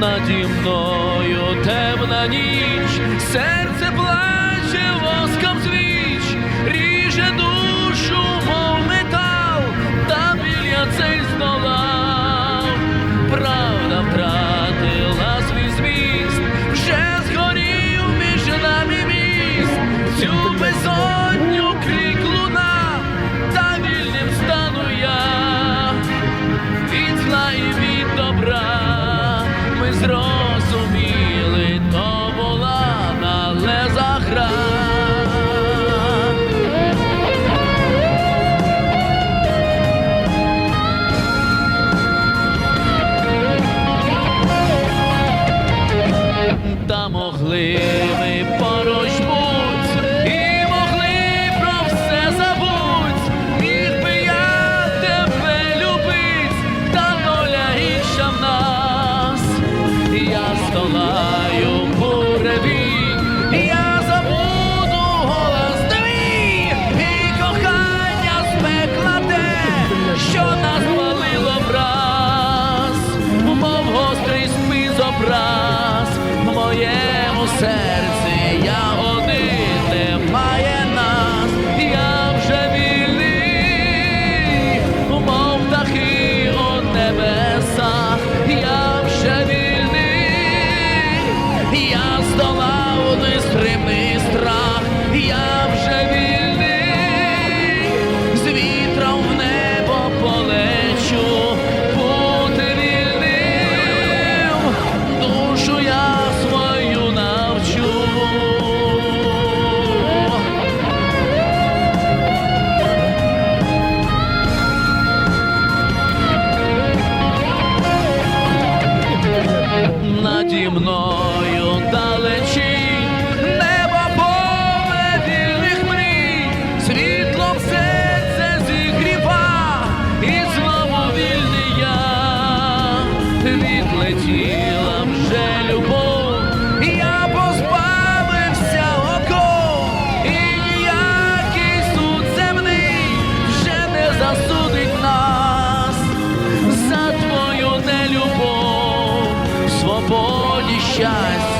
наді мною темна ніч. Серце зрозуміли, то була належа гра. Та могли. sério. shines.